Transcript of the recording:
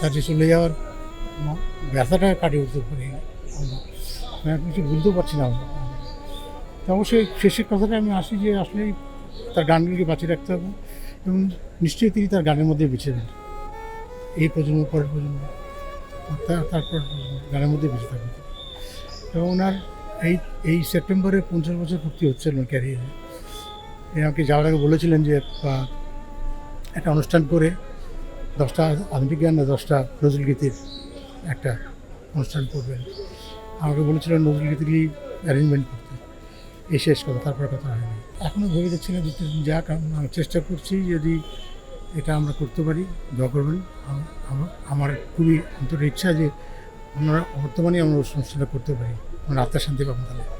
কাজে চলে যাওয়ার ব্যথাটা কাটিয়ে উঠতে পারি আমরা। কিছু ভুলতেও পারছি না। তো অবশ্যই শেষের কথাটা আমি আসি যে আসলেই তার গানগুলিকে বাঁচিয়ে রাখতে হবে এবং নিশ্চয়ই তিনি তার গানের মধ্যে বেঁচে যাবেন এই প্রজন্ম, পরের প্রজন্ম তার তারপর গানের মধ্যে বেঁচে থাকবে এবং ওনার এই এই সেপ্টেম্বরে পঞ্চাশ বছর পূর্তি হচ্ছে ওনার ক্যারিয়ারে আমাকে যাওয়ার আগে বলেছিলেন যে একটা অনুষ্ঠান করে দশটা আধুনিক গান দশটা নজরুল গীতির একটা অনুষ্ঠান করবেন। আমাকে বলেছিলেন নজরুল অ্যারেঞ্জমেন্ট করতে। এই শেষ কথা, তারপর কথা হয়নি। এখনও ভেবে যাচ্ছি না দুটো দিন যাক, আম- চেষ্টা করছি যদি এটা আমরা করতে পারি, দোয়া করবেন। আমার খুবই অন্তরের ইচ্ছা যে আমরা বর্তমানে আমরা অনুষ্ঠানটা করতে পারি। আমরা আত্মার শান্তি পাবো তাহলে।